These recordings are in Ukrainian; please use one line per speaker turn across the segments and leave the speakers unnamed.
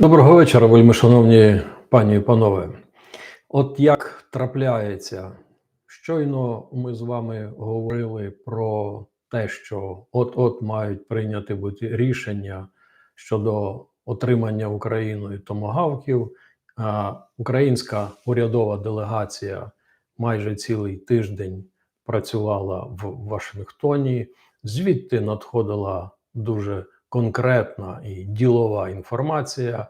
Доброго вечора, вельми шановні пані і панове. От як трапляється, щойно ми з вами говорили про те, що от-от мають прийняти бути рішення щодо отримання Україною томагавків. Українська урядова делегація майже цілий тиждень працювала в Вашингтоні. Звідти надходила дуже конкретна і ділова інформація.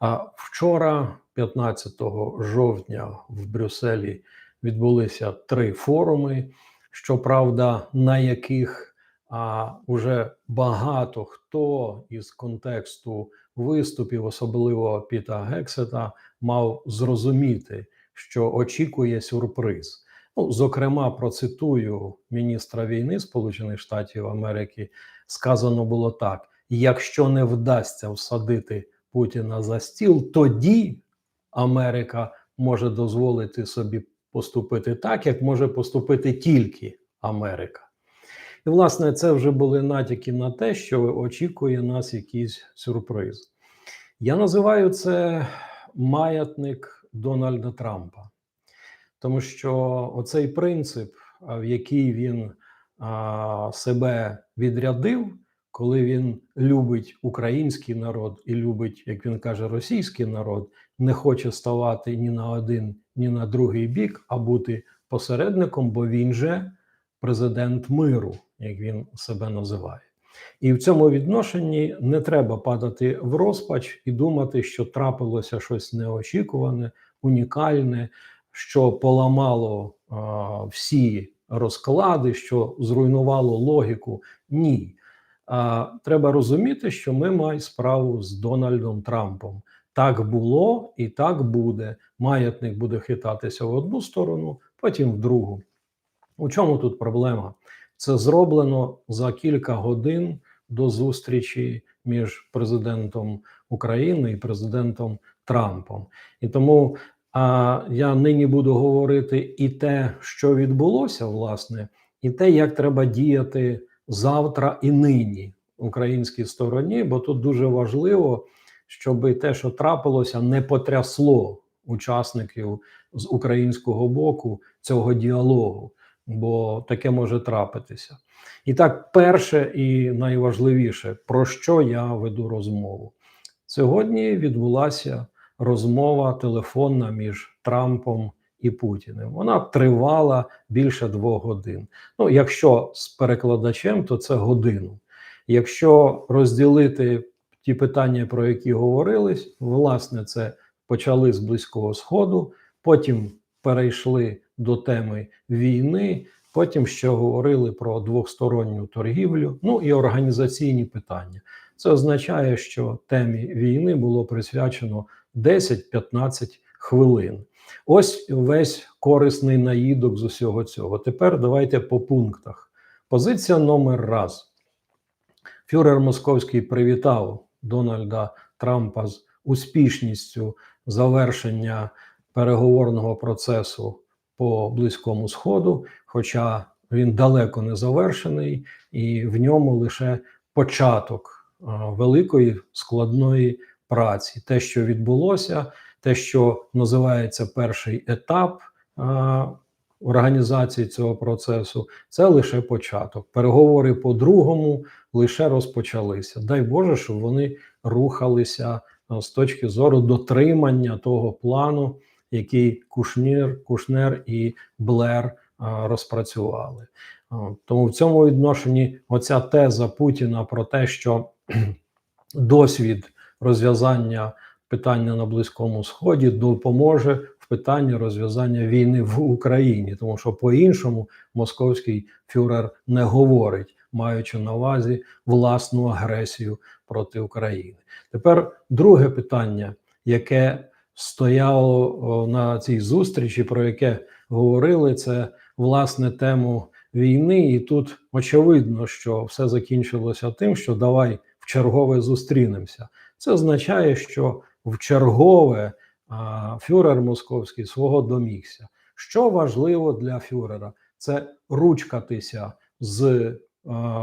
А вчора, 15 жовтня, в Брюсселі відбулися три форуми. Щоправда, на яких а, уже багато хто із контексту виступів, особливо Піта Гексета, мав зрозуміти, що очікує сюрприз. Ну, зокрема, процитую міністра війни Сполучених Штатів Америки. Сказано було так: якщо не вдасться всадити Путіна за стіл, тоді Америка може дозволити собі поступити так, як може поступити тільки Америка. І, власне, це вже були натяки на те, що очікує нас якийсь сюрприз. Я називаю це маятник Дональда Трампа, тому що оцей принцип, в який він а, себе відрядив, коли він любить український народ і любить, як він каже, російський народ, не хоче ставати ні на один, ні на другий бік, а бути посередником, бо він же президент миру, як він себе називає. І в цьому відношенні не треба падати в розпач і думати, що трапилося щось неочікуване, унікальне, що поламало а, всі розклади, що зруйнувало логіку. Ні. А, Треба розуміти, що ми маємо справу з Дональдом Трампом. Так було і так буде. Маятник буде хитатися в одну сторону, потім в другу. У чому тут проблема? Це зроблено за кілька годин до зустрічі між президентом України і президентом Трампом. І тому а, я нині буду говорити і те, що відбулося, власне, і те, як треба діяти завтра і нині українській стороні, бо тут дуже важливо, щоб те, що трапилося, не потрясло учасників з українського боку цього діалогу, бо таке може трапитися. І так, перше і найважливіше, про що я веду розмову сьогодні. Відбулася розмова телефонна між Трампом і Путіним. Вона тривала більше двох годин. Ну, якщо з перекладачем, то це годину. Якщо розділити ті питання, про які говорились, власне, це почали з близького сходу, потім перейшли до теми війни. Потім ще говорили про двосторонню торгівлю, ну і організаційні питання. Це означає, що темі війни було присвячено 10-15 хвилин. Ось весь корисний наїдок з усього цього. Тепер давайте по пунктах. Позиція номер раз. Фюрер Московський привітав Дональда Трампа з успішністю завершення переговорного процесу по близькому сходу, хоча він далеко не завершений, і в ньому лише початок великої складної праці. Те, що відбулося, те, що називається перший етап а, організації цього процесу, це лише початок. Переговори по другому лише розпочалися. Дай Боже, щоб вони рухалися а, з точки зору дотримання того плану який Кушнір, Кушнер і Блер а, розпрацювали. А, тому в цьому відношенні оця теза Путіна про те, що досвід розв'язання питання на Близькому Сході допоможе в питанні розв'язання війни в Україні, тому що по-іншому московський фюрер не говорить, маючи на увазі власну агресію проти України. Тепер друге питання, яке стояло на цій зустрічі, про яке говорили, це власне тему війни. І тут очевидно, що все закінчилося тим, що давай в чергове зустрінемося. Це означає, що в чергове фюрер московський свого домігся. Що важливо для фюрера, це ручкатися з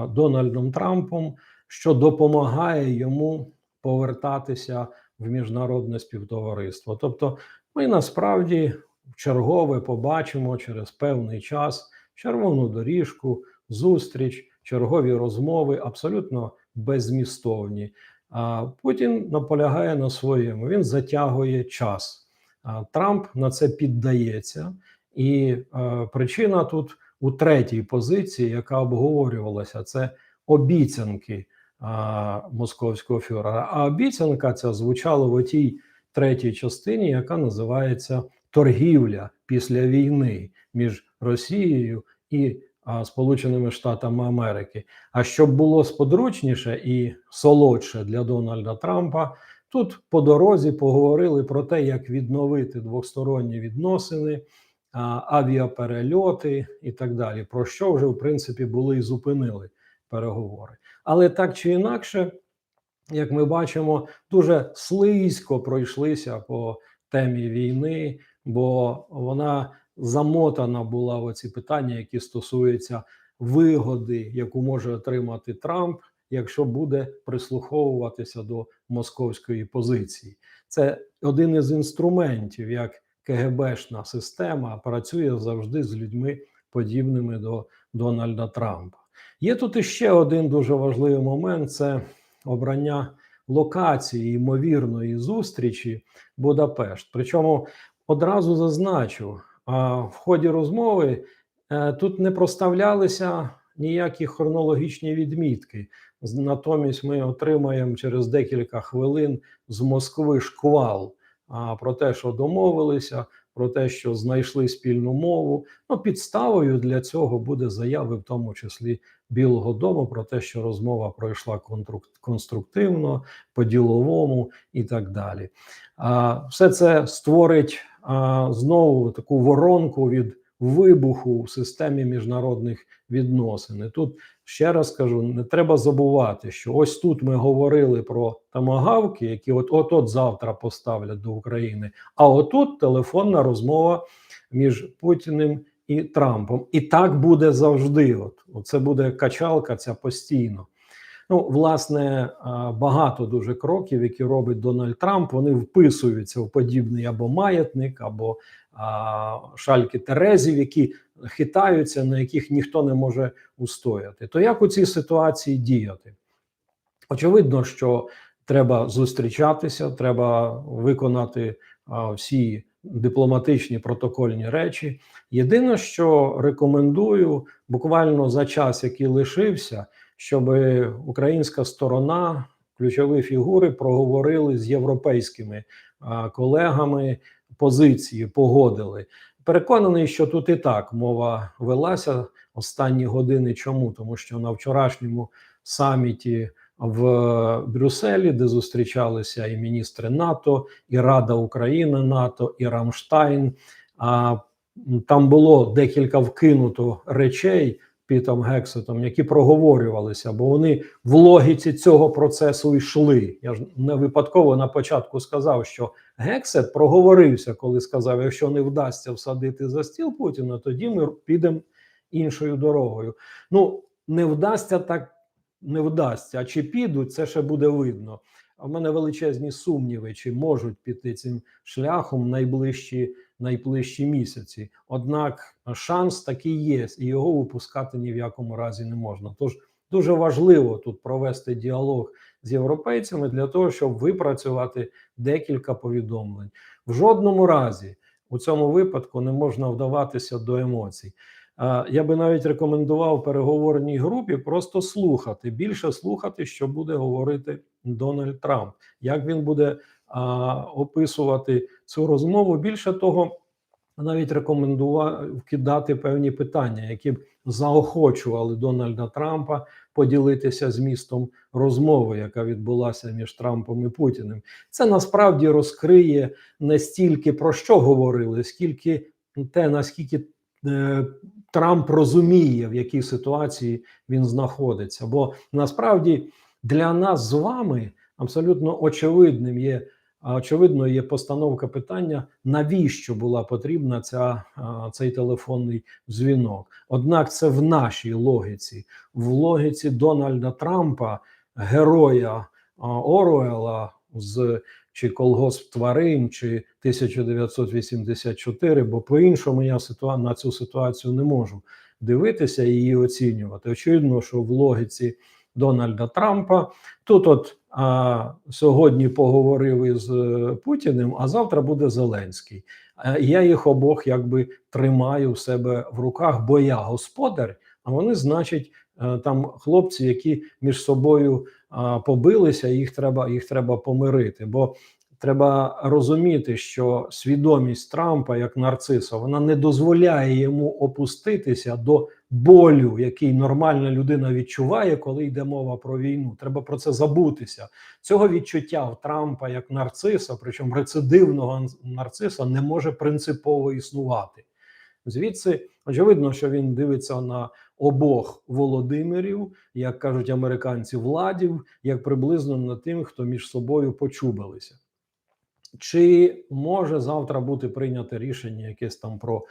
Дональдом Трампом, що допомагає йому повертатися в міжнародне співтовариство. Тобто, ми насправді чергове побачимо через певний час червону доріжку, зустріч, чергові розмови абсолютно беззмістовні. А Путін наполягає на своєму. Він затягує час. Трамп на це піддається, і е, причина тут у третій позиції, яка обговорювалася, це обіцянки московського фюрера. А обіцянка ця звучала в отій третій частині, яка називається торгівля після війни між Росією і Сполученими Штатами Америки. А щоб було сподручніше і солодше для Дональда Трампа, тут по дорозі поговорили про те, як відновити двосторонні відносини. Авіаперельоти і так далі, про що вже в принципі були і зупинили переговори. Але так чи інакше, як ми бачимо, дуже слизько пройшлися по темі війни, бо вона замотана була в оці питання, які стосуються вигоди, яку може отримати Трамп, якщо буде прислуховуватися до московської позиції. Це один із інструментів, як КГБшна система працює завжди з людьми, подібними до Дональда Трампа. Є тут іще один дуже важливий момент: це обрання локації ймовірної зустрічі Будапешт. Причому одразу зазначу, в ході розмови е, тут не проставлялися ніякі хронологічні відмітки. Натомість ми отримаємо через декілька хвилин з Москви шквал про те, що домовилися, про те, що знайшли спільну мову. Ну, підставою для цього буде заяви, в тому числі Білого Дому, про те, що розмова пройшла конструктивно, по-діловому і так далі. А все це створить а, знову таку воронку від вибуху в системі міжнародних відносин. І Тут ще раз кажу: не треба забувати, що ось тут ми говорили про тамагавки, які от от завтра поставлять до України. А отут телефонна розмова між Путіним і Трампом. І так буде завжди. От це буде качалка, ця постійно. Ну, власне, багато дуже кроків, які робить Дональд Трамп, вони вписуються в подібний або маятник, або шальки Терезів, які хитаються, на яких ніхто не може устояти. То як у цій ситуації діяти? Очевидно, що треба зустрічатися, треба виконати всі дипломатичні протокольні речі. Єдине, що рекомендую, буквально за час, який лишився щоб українська сторона, ключові фігури проговорили з європейськими колегами позиції, погодили. Переконаний, що тут і так мова велася останні години. Чому? Тому що на вчорашньому саміті в Брюсселі, де зустрічалися і міністри НАТО, і Рада України НАТО, і Рамштайн. А там було декілька вкинуто речей. Пітом Гексетом, які проговорювалися, бо вони в логіці цього процесу йшли. Я ж не випадково на початку сказав, що Гексет проговорився, коли сказав: якщо не вдасться всадити за стіл Путіна, тоді ми підемо іншою дорогою. Ну не вдасться так, не вдасться. А чи підуть, це ще буде видно. А в мене величезні сумніви, чи можуть піти цим шляхом найближчі найближчі місяці. Однак шанс такий є, і його випускати ні в якому разі не можна. Тож дуже важливо тут провести діалог з європейцями для того, щоб випрацювати декілька повідомлень. В жодному разі у цьому випадку не можна вдаватися до емоцій. Я би навіть рекомендував переговорній групі просто слухати, більше слухати, що буде говорити Дональд Трамп, як він буде а, описувати цю розмову. Більше того, навіть рекомендував кидати певні питання, які б заохочували Дональда Трампа поділитися змістом розмови, яка відбулася між Трампом і Путіним. Це насправді розкриє не стільки про що говорили, скільки те, наскільки Трамп розуміє, в якій ситуації він знаходиться. Бо насправді для нас з вами абсолютно очевидним є. Очевидно, є постановка питання, навіщо була потрібна ця, цей телефонний дзвінок. Однак це в нашій логіці, в логіці Дональда Трампа, героя Оруела з чи колгосп тварин, чи 1984, бо по-іншому я на цю ситуацію не можу дивитися і її оцінювати. Очевидно, що в логіці Дональда Трампа тут, от а, сьогодні поговорив із е, Путіним, а завтра буде Зеленський. Я їх обох якби тримаю в себе в руках, бо я господар, а вони, значить, там хлопці, які між собою побилися, їх треба, їх треба помирити. Бо треба розуміти, що свідомість Трампа як нарциса вона не дозволяє йому опуститися до болю, який нормальна людина відчуває, коли йде мова про війну. Треба про це забутися. Цього відчуття в Трампа як нарциса, причому рецидивного нарциса, не може принципово існувати. Звідси очевидно, що він дивиться на обох Володимирів, як кажуть американці, владів, як приблизно на тим, хто між собою почубилися. Чи може завтра бути прийнято рішення якесь там про е,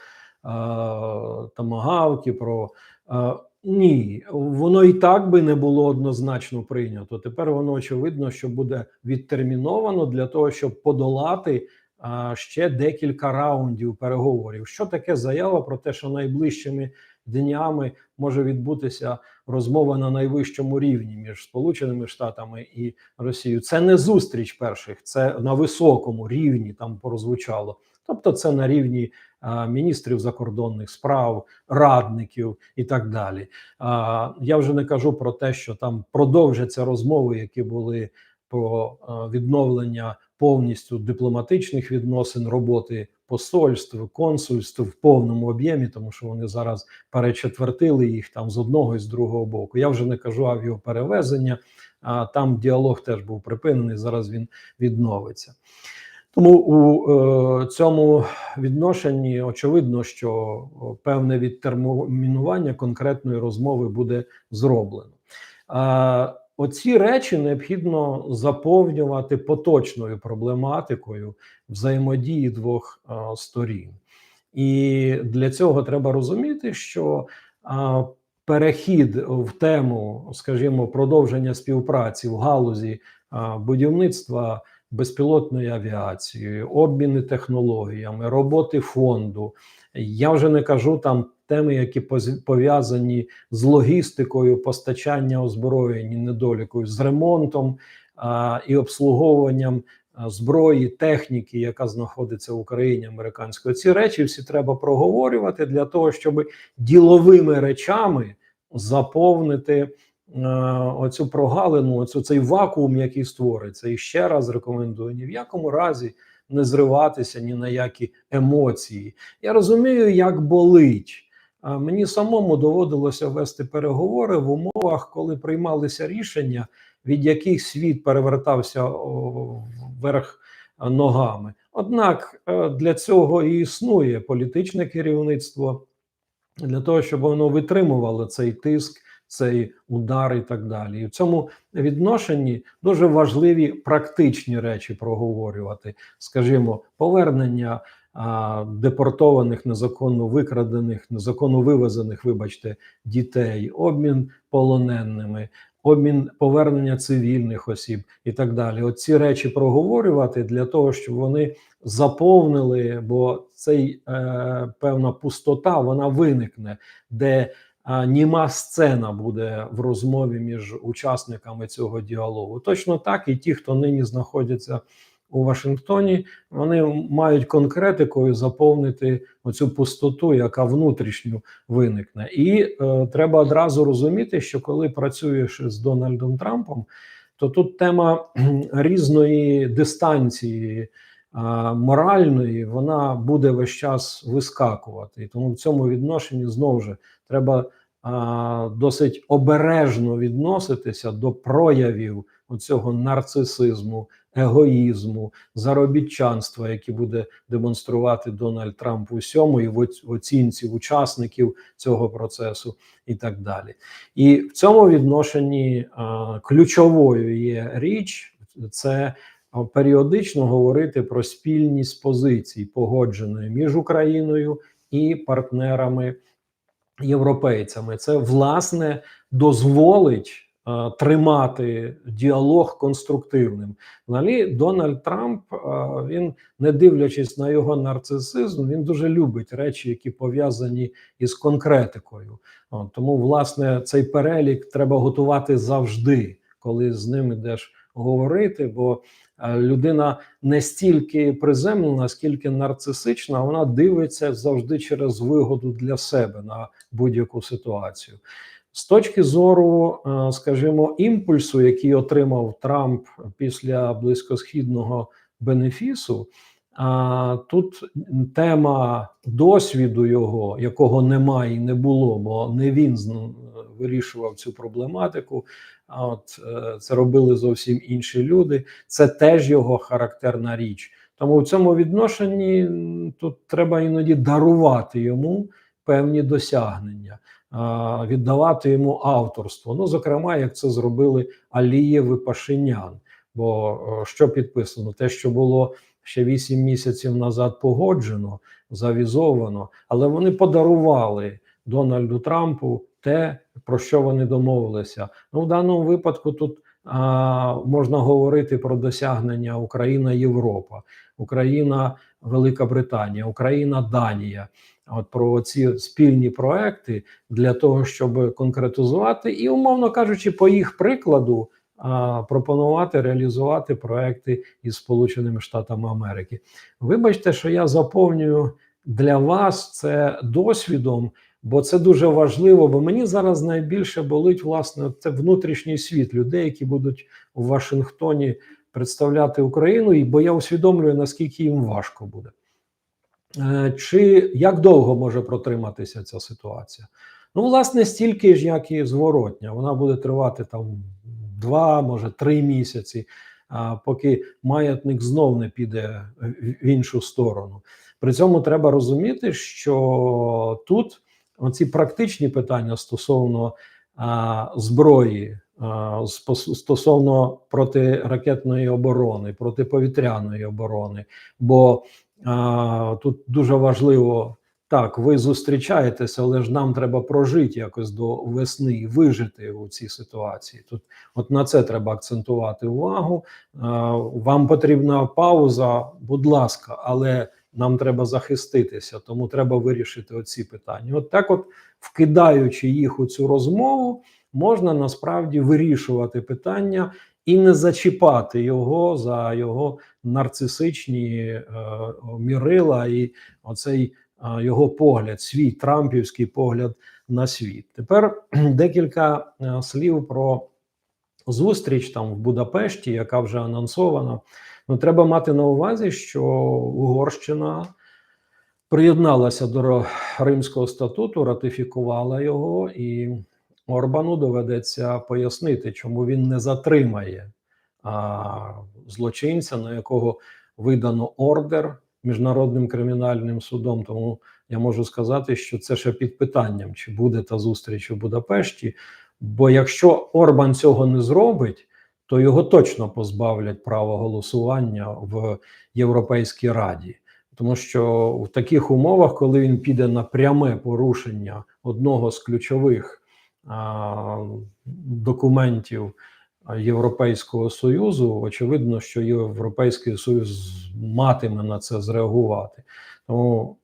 тамагавки, про е, ні, воно і так би не було однозначно прийнято. Тепер воно очевидно, що буде відтерміновано для того, щоб подолати е, ще декілька раундів переговорів. Що таке заява про те, що найближчими днями може відбутися розмова на найвищому рівні між Сполученими Штатами і Росією. Це не зустріч перших, це на високому рівні там прозвучало. Тобто, це на рівні а, міністрів закордонних справ, радників і так далі. А, я вже не кажу про те, що там продовжаться розмови, які були про а, відновлення повністю дипломатичних відносин роботи посольств, консульств в повному об'ємі, тому що вони зараз перечетвертили їх там з одного і з другого боку. Я вже не кажу авіаперевезення, а там діалог теж був припинений. Зараз він відновиться. Тому у е, цьому відношенні очевидно, що певне відтермінування конкретної розмови буде зроблено. Оці речі необхідно заповнювати поточною проблематикою взаємодії двох а, сторін, і для цього треба розуміти, що а, перехід в тему, скажімо, продовження співпраці в галузі а, будівництва безпілотної авіації, обміни технологіями, роботи фонду. Я вже не кажу там теми, які пов'язані з логістикою, постачання озброєнь, недолікою, з ремонтом а, і обслуговуванням зброї, техніки, яка знаходиться в Україні американської. Ці речі всі треба проговорювати для того, щоб діловими речами заповнити. Оцю прогалину, оцю цей вакуум, який створиться, і ще раз рекомендую ні в якому разі не зриватися ні на які емоції. Я розумію, як болить. Мені самому доводилося вести переговори в умовах, коли приймалися рішення, від яких світ перевертався вверх ногами. Однак е, для цього і існує політичне керівництво для того, щоб воно витримувало цей тиск цей удар і так далі. І в цьому відношенні дуже важливі практичні речі проговорювати, скажімо, повернення. Депортованих, незаконно викрадених, незаконно вивезених, вибачте, дітей, обмін полоненими, обмін повернення цивільних осіб і так далі. Оці речі проговорювати для того, щоб вони заповнили, бо цей е, певна пустота вона виникне, де німа сцена буде в розмові між учасниками цього діалогу. Точно так, і ті, хто нині знаходяться у Вашингтоні, вони мають конкретикою заповнити оцю пустоту, яка внутрішньо виникне. І е, треба одразу розуміти, що коли працюєш з Дональдом Трампом, то тут тема різної дистанції. Моральної вона буде весь час вискакувати, і тому в цьому відношенні знову ж треба а, досить обережно відноситися до проявів цього нарцисизму, егоїзму, заробітчанства, які буде демонструвати Дональд Трамп у всьому, і в оцінці учасників цього процесу, і так далі. І в цьому відношенні а, ключовою є річ це. Періодично говорити про спільність позицій, погодженої між Україною і партнерами європейцями. Це власне дозволить тримати діалог конструктивним. Взагалі, Дональд Трамп е, він, не дивлячись на його нарцисизм, він дуже любить речі, які пов'язані із конкретикою. Тому, власне, цей перелік треба готувати завжди, коли з ним йдеш говорити. бо е, Людина не стільки приземлена, скільки нарцисична, вона дивиться завжди через вигоду для себе на будь-яку ситуацію. З точки зору, е, скажімо, імпульсу, який отримав Трамп після близькосхідного бенефісу, тут тема досвіду його, якого немає і не було, бо не він зн- вирішував цю проблематику. А от е, це робили зовсім інші люди. Це теж його характерна річ. Тому в цьому відношенні тут треба іноді дарувати йому певні досягнення, віддавати йому авторство. Ну, зокрема, як це зробили Алієв і Пашинян. Бо що підписано? Те, що було ще 8 місяців назад погоджено, завізовано, але вони подарували Дональду Трампу те, про що вони домовилися. Ну, в даному випадку тут а, можна говорити про досягнення Україна, Європа, Україна, Велика Британія, Україна, Данія. От про ці спільні проекти для того, щоб конкретизувати, і, умовно кажучи, по їх прикладу пропонувати реалізувати проекти із Сполученими Штатами Америки. Вибачте, що я заповнюю для вас це досвідом, бо це дуже важливо. Бо мені зараз найбільше болить власне це внутрішній світ людей, які будуть у Вашингтоні представляти Україну, і бо я усвідомлюю, наскільки їм важко буде. Е, Чи як довго може протриматися ця ситуація? Ну, власне, стільки ж, як і зворотня. Вона буде тривати там два, може три місяці, поки маятник знов не піде в іншу сторону. При цьому треба розуміти, що тут оці практичні питання стосовно а, зброї, а, стосовно протиракетної оборони, протиповітряної оборони, бо а, тут дуже важливо. Так, ви зустрічаєтеся, але ж нам треба прожити якось до весни і вижити у цій ситуації. Тут от на це треба акцентувати увагу. Вам потрібна пауза, будь ласка, але нам треба захиститися, тому треба вирішити оці питання. От так, от вкидаючи їх у цю розмову, можна насправді вирішувати питання і не зачіпати його за його нарцисичні е, мірила і оцей е, його погляд, свій трампівський погляд на світ. Тепер декілька е, слів про зустріч там в Будапешті, яка вже анонсована. Ну, треба мати на увазі, що Угорщина приєдналася до Римського статуту, ратифікувала його, і Орбану доведеться пояснити, чому він не затримає а, злочинця, на якого видано ордер міжнародним кримінальним судом. Тому я можу сказати, що це ще під питанням, чи буде та зустріч у Будапешті. Бо якщо Орбан цього не зробить, то його точно позбавлять права голосування в Європейській Раді. Тому що в таких умовах, коли він піде на пряме порушення одного з ключових а, документів Європейського Союзу, очевидно, що Європейський Союз матиме на це зреагувати. Тому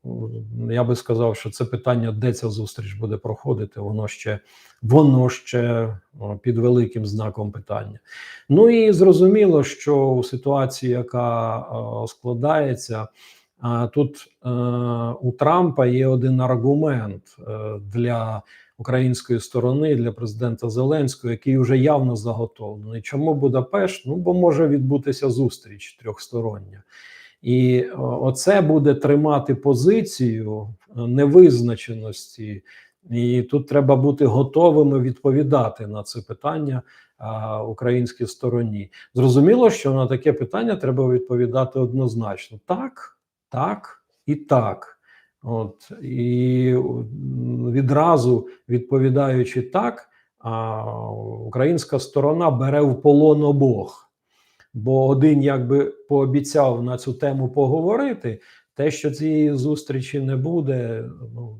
я би сказав, що це питання, де ця зустріч буде проходити, воно ще воно ще під великим знаком питання. Ну і зрозуміло, що у ситуації, яка складається, тут е, у Трампа є один аргумент е, для української сторони, для президента Зеленського, який вже явно заготовлений. Чому Будапешт? Ну бо може відбутися зустріч трьохстороння. І оце буде тримати позицію е, невизначеності, і тут треба бути готовими відповідати на це питання а, українській стороні. Зрозуміло, що на таке питання треба відповідати однозначно: так, так і так. От і відразу відповідаючи так, а, українська сторона бере в полон обох. Бо один якби пообіцяв на цю тему поговорити. Те, що цієї зустрічі не буде, ну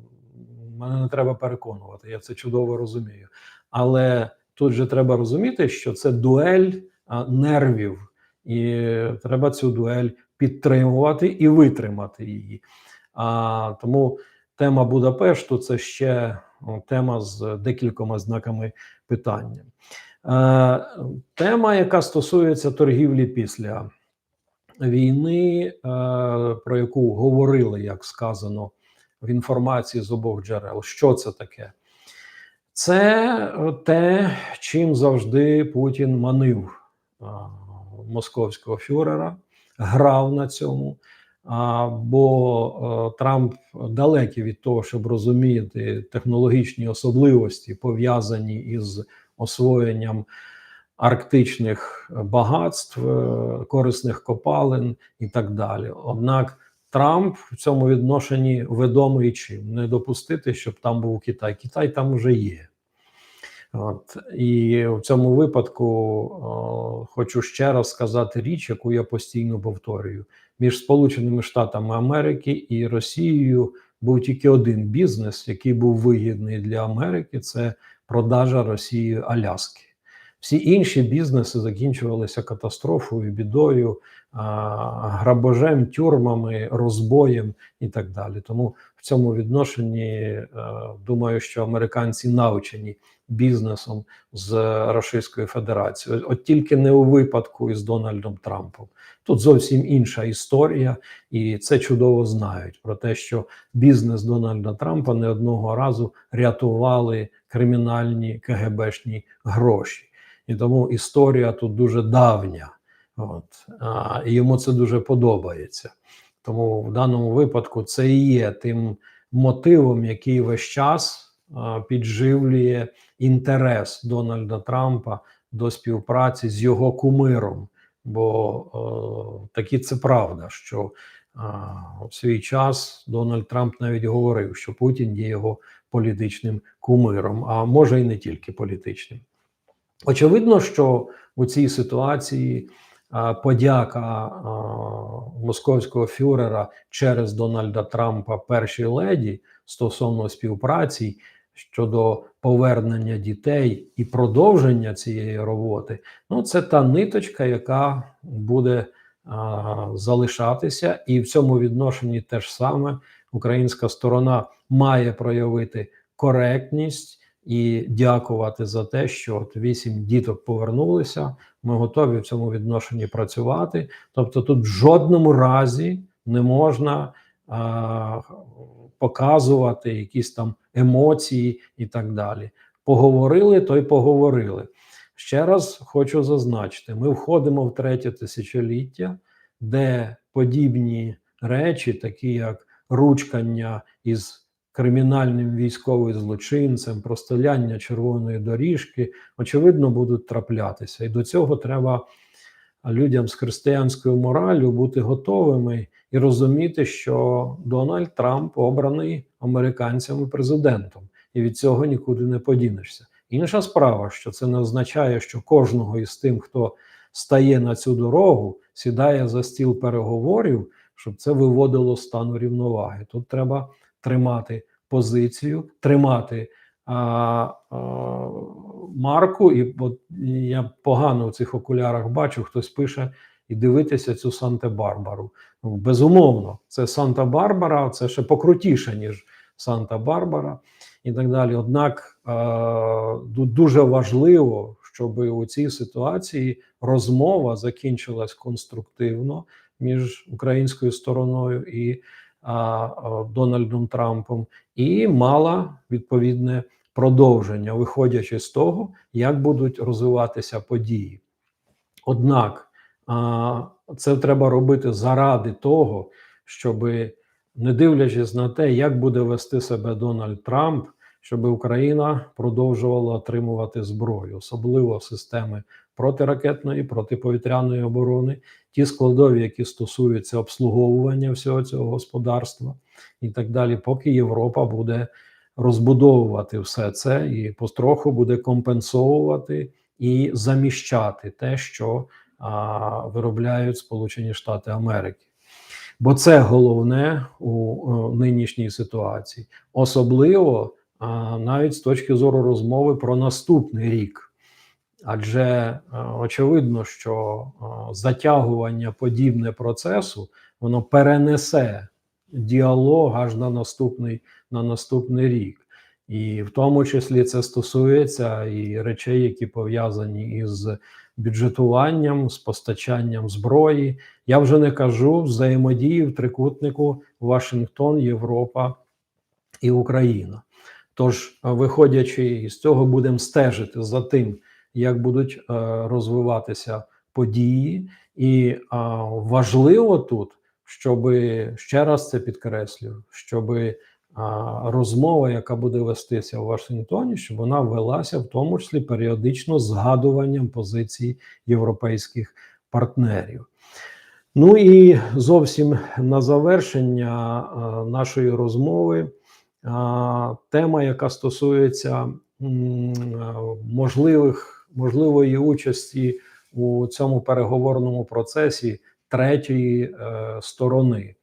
мене не треба переконувати. Я це чудово розумію. Але тут же треба розуміти, що це дуель а, нервів, і треба цю дуель підтримувати і витримати її. А тому тема Будапешту це ще о, тема з декількома знаками питання. Е, тема, яка стосується торгівлі після війни, е, про яку говорили, як сказано в інформації з обох джерел. Що це таке? Це те, чим завжди Путін манив московського фюрера, грав на цьому. Бо е, Трамп далекий від того, щоб розуміти технологічні особливості, пов'язані із освоєнням арктичних багатств, е, корисних копалин і так далі. Однак Трамп в цьому відношенні відомий чим не допустити, щоб там був Китай. Китай там вже є. От і в цьому випадку о, хочу ще раз сказати річ, яку я постійно повторюю: між Сполученими Штатами Америки і Росією був тільки один бізнес, який був вигідний для Америки: це продажа Росії Аляски. Всі інші бізнеси закінчувалися катастрофою, бідою, грабежем, тюрмами, розбоєм і так далі. Тому цьому відношенні е, думаю, що американці навчені бізнесом з Російською Федерацією. От тільки не у випадку із Дональдом Трампом. Тут зовсім інша історія, і це чудово знають про те, що бізнес Дональда Трампа не одного разу рятували кримінальні КГБшні гроші. І тому історія тут дуже давня. От, а, І йому це дуже подобається. Тому в даному випадку це і є тим мотивом, який весь час підживлює інтерес Дональда Трампа до співпраці з його кумиром. Бо о, таки це правда, що а, в свій час Дональд Трамп навіть говорив, що Путін є його політичним кумиром, а може і не тільки політичним. Очевидно, що у цій ситуації подяка московського фюрера через Дональда Трампа першій леді стосовно співпраці щодо повернення дітей і продовження цієї роботи, ну це та ниточка, яка буде а, залишатися, і в цьому відношенні теж саме українська сторона має проявити коректність і дякувати за те, що от вісім діток повернулися. Ми готові в цьому відношенні працювати. Тобто, тут в жодному разі не можна а, показувати якісь там емоції і так далі. Поговорили, то й поговорили. Ще раз хочу зазначити: ми входимо в третє тисячоліття, де подібні речі, такі як ручкання із кримінальним військовим злочинцем, простеляння червоної доріжки, очевидно, будуть траплятися. І до цього треба людям з християнською мораллю бути готовими і розуміти, що Дональд Трамп обраний американцями президентом, і від цього нікуди не подінешся. Інша справа, що це не означає, що кожного із тим, хто стає на цю дорогу, сідає за стіл переговорів, щоб це виводило стану рівноваги. Тут треба тримати позицію, тримати а, а, марку. І от я погано в цих окулярах бачу, хтось пише і дивитися цю Санта-Барбару. Ну, безумовно, це Санта-Барбара, це ще покрутіше, ніж Санта-Барбара і так далі. Однак а, дуже важливо, щоб у цій ситуації розмова закінчилась конструктивно між українською стороною і Дональдом Трампом, і мала відповідне продовження, виходячи з того, як будуть розвиватися події. Однак це треба робити заради того, щоб, не дивлячись на те, як буде вести себе Дональд Трамп, щоб Україна продовжувала отримувати зброю, особливо системи протиракетної, протиповітряної оборони, ті складові, які стосуються обслуговування всього цього господарства і так далі, поки Європа буде розбудовувати все це і потроху буде компенсовувати і заміщати те, що а, виробляють Сполучені Штати Америки. Бо це головне у, у нинішній ситуації, особливо навіть з точки зору розмови про наступний рік. Адже е, очевидно, що е, затягування подібне процесу воно перенесе діалог аж на наступний, на наступний рік. І в тому числі це стосується і речей, які пов'язані із бюджетуванням, з постачанням зброї. Я вже не кажу взаємодії в трикутнику Вашингтон, Європа і Україна. Тож, виходячи з цього, будемо стежити за тим, як будуть е, розвиватися події, і е, важливо тут, щоб ще раз це підкреслю, щоб розмова, яка буде вестися в Вашингтоні, щоб вона велася в тому числі періодично згадуванням позицій європейських партнерів. Ну і зовсім на завершення нашої розмови тема, яка стосується можливих можливої участі у цьому переговорному процесі третьої е, сторони.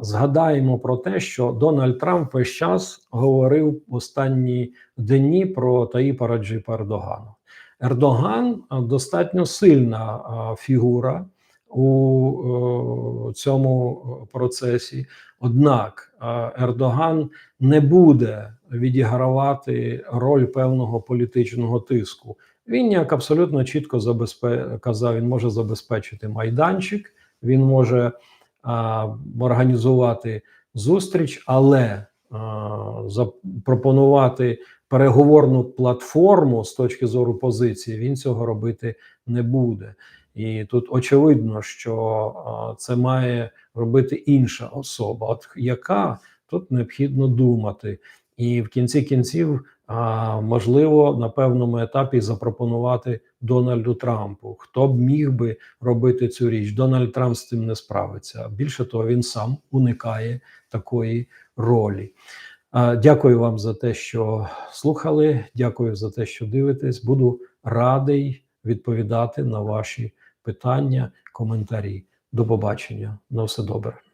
Згадаємо про те, що Дональд Трамп весь час говорив в останні дні про Таїпа Раджипа Ердогану. Ердоган достатньо сильна фігура у цьому процесі. Однак Ердоган не буде відігравати роль певного політичного тиску. Він як абсолютно чітко забезпе... казав, він може забезпечити майданчик, він може а, організувати зустріч, але а, запропонувати переговорну платформу з точки зору позиції, він цього робити не буде. І тут очевидно, що це має робити інша особа, от яка тут необхідно думати, і в кінці кінців можливо на певному етапі запропонувати Дональду Трампу. Хто б міг би робити цю річ? Дональд Трамп з цим не справиться. Більше того, він сам уникає такої ролі. Дякую вам за те, що слухали. Дякую за те, що дивитесь. Буду радий відповідати на ваші питання, коментарі. До побачення. На все добре.